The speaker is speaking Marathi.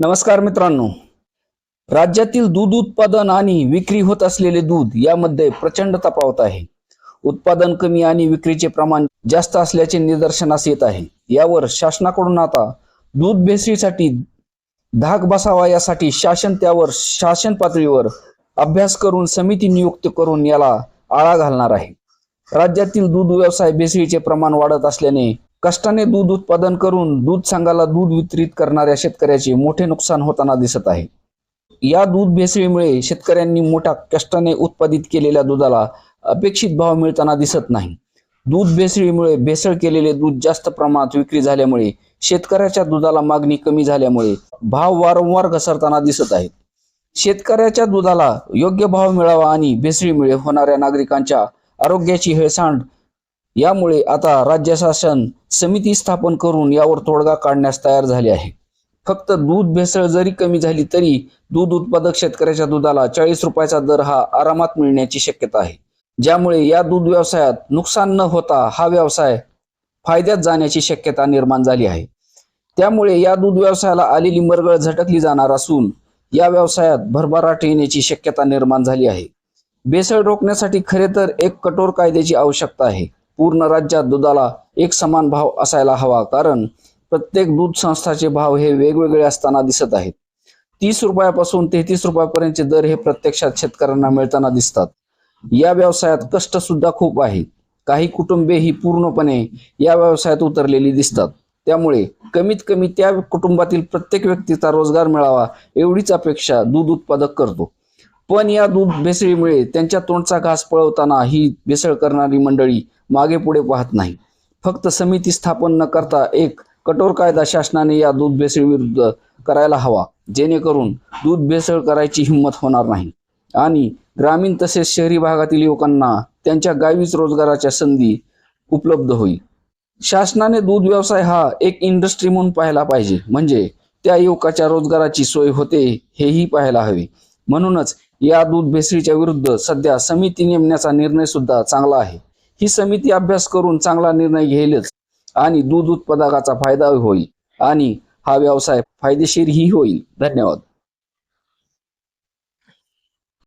नमस्कार मित्रांनो. राज्यातील दूध उत्पादन आणि विक्री होत असलेले दूध यामध्ये प्रचंड तफावत आहे. उत्पादन कमी आणि विक्रीचे प्रमाण जास्त असल्याचे निदर्शनास येत आहे. यावर शासनाकडून आता दूध भेसळीसाठी धाक बसावा यासाठी शासन त्यावर शासन पातळीवर अभ्यास करून समिती नियुक्त करून याला आळा घालणार आहे. राज्यातील दूध व्यवसाय भेसळीचे प्रमाण वाढत असल्याने कष्टाने दूध उत्पादन करून दूध संघाला दूध वितरित करणाऱ्या शेतकऱ्याचे मोठे नुकसान होताना दिसत आहे. या दूध भेसळीमुळे शेतकऱ्यांनी मोठ्या कष्टाने उत्पादित केलेल्या दुधाला अपेक्षित भाव मिळताना दिसत नाही. दूध भेसळीमुळे भेसळ केलेले दूध जास्त प्रमाणात विक्री झाल्यामुळे शेतकऱ्याच्या दुधाला मागणी कमी झाल्यामुळे भाव वारंवार घसरताना दिसत आहेत. शेतकऱ्याच्या दुधाला योग्य भाव मिळावा आणि भेसळीमुळे होणाऱ्या नागरिकांच्या आरोग्याची हेळसांड यामुळे आता राज्य शासन समिती स्थापन करून यावर तोडगा काढण्यास तयार झाले आहे. फक्त दूध भेसळ जरी कमी झाली तरी दूध उत्पादक शेतकऱ्याच्या दुधाला चाळीस रुपयाचा दर हा आरामात मिळण्याची शक्यता आहे. ज्यामुळे या दूध व्यवसायात नुकसान न होता हा व्यवसाय फायद्यात जाण्याची शक्यता निर्माण झाली आहे. त्यामुळे या दूध व्यवसायाला आलेली मरगळ झटकली जाणार असून या व्यवसायात भरभराट येण्याची शक्यता निर्माण झाली आहे. भेसळ रोखण्यासाठी खरे तर एक कठोर कायद्याची आवश्यकता आहे. पूर्ण राज्यात दुधाला एक समान भाव असायला हवा. कारण प्रत्येक दूध संस्थाचे भाव हे वेगवेगळे असताना दिसत आहेत. तीस रुपयापासून तेहतीस रुपयापर्यंतचे दर हे प्रत्यक्षात शेतकऱ्यांना मिळताना दिसतात. या व्यवसायात कष्ट सुद्धा खूप आहे काही कुटुंबे ही पूर्णपणे या व्यवसायात उतरलेली दिसतात. त्यामुळे कमीत कमी त्या कुटुंबातील प्रत्येक व्यक्तीचा रोजगार मिळावा एवढीच अपेक्षा दूध उत्पादक करतो. पण या दूध भेसळीमुळे त्यांच्या तोंडचा घास पळवताना ही भेसळ करणारी मंडळी मागे पुढे पाहत नाही. फक्त समिती स्थापन न करता एक कठोर कायदा शासनाने या दूध भेसळी विरुद्ध करायला हवा जेणेकरून दूध भेसळ करायची हिंमत होणार नाही. आणि ग्रामीण तसेच शहरी भागातील युवकांना त्यांच्या गावीच रोजगाराच्या संधी उपलब्ध होईल. शासनाने दूध व्यवसाय हा एक इंडस्ट्री म्हणून पाहायला पाहिजे. म्हणजे त्या युवकाच्या रोजगाराची सोय होते हेही पाहायला हवे. म्हणूनच या दूध भेसळीच्या विरुद्ध सध्या समिती नेमण्याचा निर्णय सुद्धा चांगला आहे. ही समिती अभ्यास करून चांगला निर्णय घेईलच आणि दूध उत्पादकाचा फायदा होईल आणि हा व्यवसाय फायदेशीरही होईल. धन्यवाद.